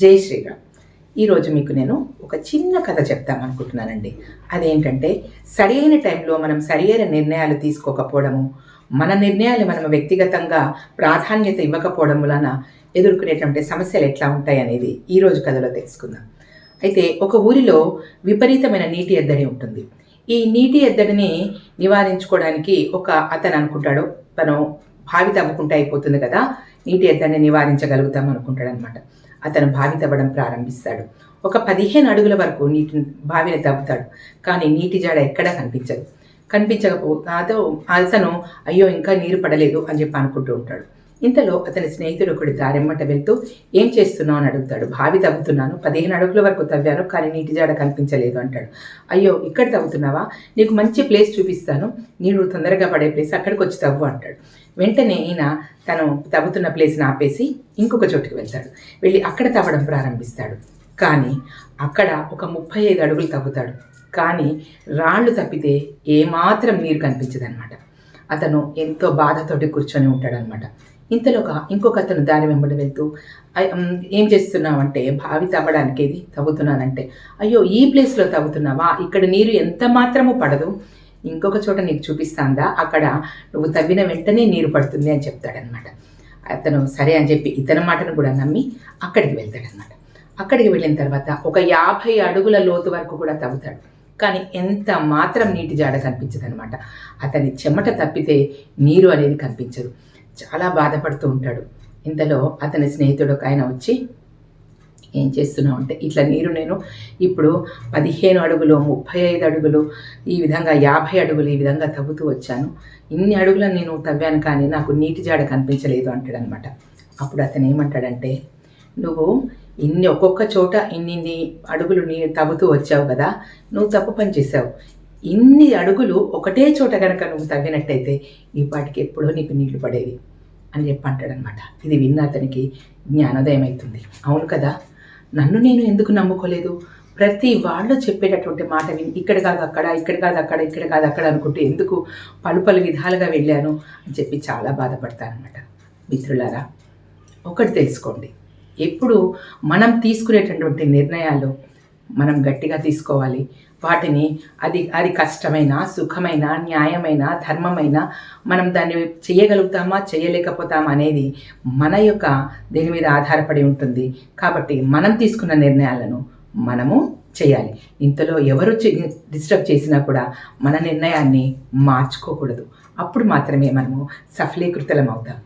జై శ్రీరామ్. ఈరోజు మీకు నేను ఒక చిన్న కథ చెప్తాం అనుకుంటున్నానండి. అదేంటంటే సరైన టైంలో మనం సరియైన నిర్ణయాలు తీసుకోకపోవడము మన నిర్ణయాలు మనం వ్యక్తిగతంగా ప్రాధాన్యత ఇవ్వకపోవడం వలన ఎదుర్కొనేటువంటి సమస్యలు ఎట్లా ఉంటాయి అనేది ఈరోజు కథలో తెలుసుకుందాం. అయితే ఒక ఊరిలో విపరీతమైన నీటి ఎద్దడి ఉంటుంది. ఈ నీటి ఎద్దడిని నివారించుకోవడానికి ఒక అతను అనుకుంటాడు. తను బావి తవ్వుకుంటే అయిపోతుంది కదా. నీటి ఎద్దడిని నివారించగలుగుతాం అనుకుంటాడనమాట. అతను బావి తవ్వడం ప్రారంభిస్తాడు. ఒక పదిహేను అడుగుల వరకు నీటిని బావిని తవ్వుతాడు. కానీ నీటి జాడ ఎక్కడా కనిపించదు. కనిపించకపోతే అతను అయ్యో ఇంకా నీరు పడలేదు అని చెప్పి అనుకుంటూ ఉంటాడు. ఇంతలో అతని స్నేహితుడు ఒకటి దారెమ్మట వెళ్తూ ఏం చేస్తున్నావు? అని అడుగుతాడు. బావి తవ్వుతున్నాను. పదిహేను అడుగుల వరకు తవ్వాను కానీ నీటి జాడ కనిపించలేదు అంటాడు. అయ్యో ఇక్కడ తవ్వుతున్నావా? నీకు మంచి ప్లేస్ చూపిస్తాను. నీరు తొందరగా పడే ప్లేస్ అక్కడికి వచ్చి తవ్వు అంటాడు. వెంటనే ఈయన తను తవ్వుతున్న ప్లేస్ని ఆపేసి ఇంకొక చోటుకి వెళ్తాడు. వెళ్ళి అక్కడ తవ్వడం ప్రారంభిస్తాడు. కానీ అక్కడ ఒక ముప్పై ఐదు అడుగులు తవ్వుతాడు. కానీ రాళ్ళు తప్పితే ఏమాత్రం నీరు కనిపించదనమాట అతను ఎంతో బాధతోటి కూర్చొని ఉంటాడనమాట ఇంతలో ఒక ఇంకొక అతను దారి వెంబడి వెళ్తూ ఏం చేస్తున్నావంటే బావి తవ్వడానికి ఏది తవ్వుతున్నానంటే అయ్యో ఈ ప్లేస్లో తవ్వుతున్నావా? ఇక్కడ నీరు ఎంత మాత్రము పడదు. ఇంకొక చోట నీకు చూపిస్తాందా? అక్కడ నువ్వు తవ్విన వెంటనే నీరు పడుతుంది అని చెప్తాడనమాట అతను సరే అని చెప్పి ఇతని మాటను కూడా నమ్మి అక్కడికి వెళ్తాడనమాట అక్కడికి వెళ్ళిన తర్వాత ఒక యాభై అడుగుల లోతు వరకు కూడా తవ్వుతాడు. కానీ ఎంత మాత్రం నీటి జాడ కనిపించదనమాట అతని చెమట తప్పితే నీరు అనేది కనిపించదు. చాలా బాధపడుతూ ఉంటాడు. ఇంతలో అతని స్నేహితుడు ఒక ఆయన వచ్చి ఏం చేస్తున్నావు అంటే ఇట్లా నీరు నేను ఇప్పుడు పదిహేను అడుగులు ముప్పై ఐదు అడుగులు ఈ విధంగా యాభై అడుగులు ఈ విధంగా తవ్వుతూ వచ్చాను. ఇన్ని అడుగులను నేను తవ్వాను కానీ నాకు నీటి జాడ కనిపించలేదు అంటాడనమాట. అప్పుడు అతను ఏమంటాడంటే నువ్వు ఇన్ని ఒక్కొక్క చోట ఇన్ని అడుగులు నీ తవ్వుతూ వచ్చావు కదా నువ్వు తప్పు పని చేసావు ఇన్ని అడుగులు ఒకటే చోట కనుక నువ్వు తవ్వినట్టయితే ఈ పాటికి ఎప్పుడో నీకు నీళ్ళు పడేవి అని చెప్పి అంటాడనమాట. ఇది విన్న అతనికి జ్ఞానోదయం అవుతుంది అవును కదా నన్ను నేను ఎందుకు నమ్ముకోలేదు? ప్రతి వాళ్ళు చెప్పేటటువంటి మాట విని ఇక్కడ కాదు అక్కడ ఇక్కడ కాదు అక్కడ ఇక్కడ కాదు అక్కడ అనుకుంటే ఎందుకు పలు పలు విధాలుగా వెళ్ళాను అని చెప్పి చాలా బాధపడతానమాట మిత్రులారా ఒకటి తెలుసుకోండి. ఎప్పుడు మనం తీసుకునేటటువంటి నిర్ణయాలు మనం గట్టిగా తీసుకోవాలి. వాటిని అది అది కష్టమైన సుఖమైన న్యాయమైన ధర్మమైన మనం దాన్ని చేయగలుగుతామా చేయలేకపోతామా అనేది మన యొక్క దీని మీద ఆధారపడి ఉంటుంది. కాబట్టి మనం తీసుకున్న నిర్ణయాలను మనము చేయాలి. ఇంతలో ఎవరు డిస్టర్బ్ చేసినా కూడా మన నిర్ణయాన్ని మార్చుకోకూడదు. అప్పుడు మాత్రమే మనము సఫలీకృతలం అవుతాం